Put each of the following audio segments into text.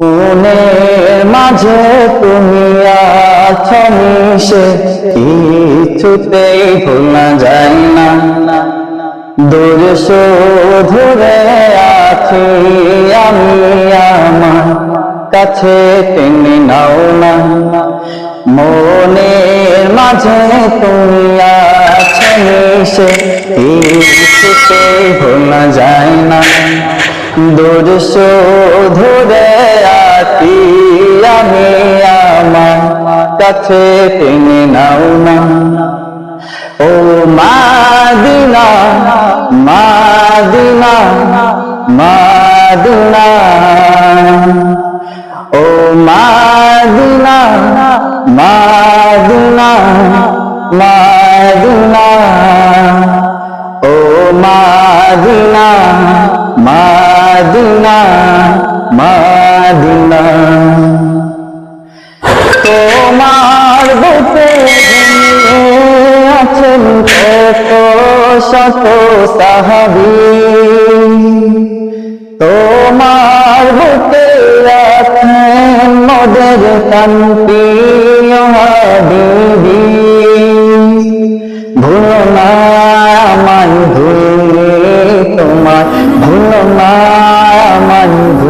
মনের মাঝে তুমি আছো মিশে কিছুতেই ভোলা যায় না। দূর ধরে আছি আমি আমার, কাছে টেনে নাও না। মনের মাঝে তুমি আছো মিশে কিছুতেই ভোলা যায় না। দূর ধরে আছি আমি আমার কাছে টেনে নাও না। ও মাদিনা মাদিনা মাদিনা ও মাদিনা মাদিনা মাদিনা শত সাহাবি তোমার আছেন মদের কান্তি হাবিবি ভুলো না আমায় ভুলে তোমার, ভুলো না ভুলে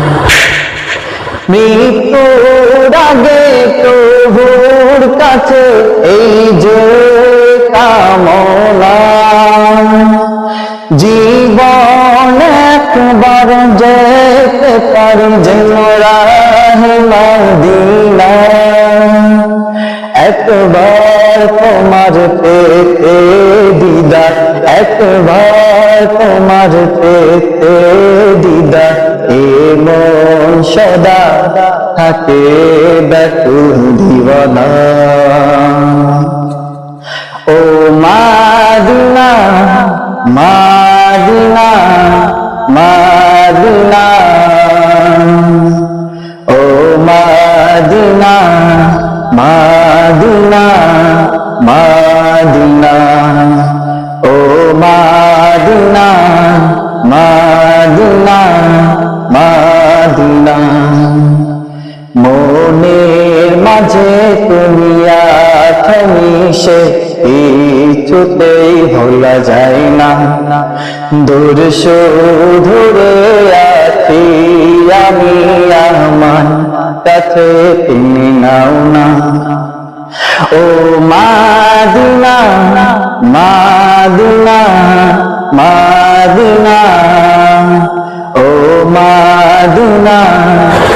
মৃত্যুর আগে প্রভুর কাছে এই যে কামনা, জীবন একবার যেতে পারি মদিনা। একবার তোমার পেতে দিদার একবার তোমার পেতে দিদার থাকে ব্যাকুল দিওয়ানা ও মাদিনা মাদিনা মাদিনা ও মাদিনা মাদিনা মাদিনা ও মাদিনা মাঝে তুমি আছো মিশে কিছুতেই ভোলা যায় না। দূর ধরে আছি আমি আমার, কাছে তুমি নাও না। ও মাদিনা মাদিনা মাদিনা, ও মাদিনা।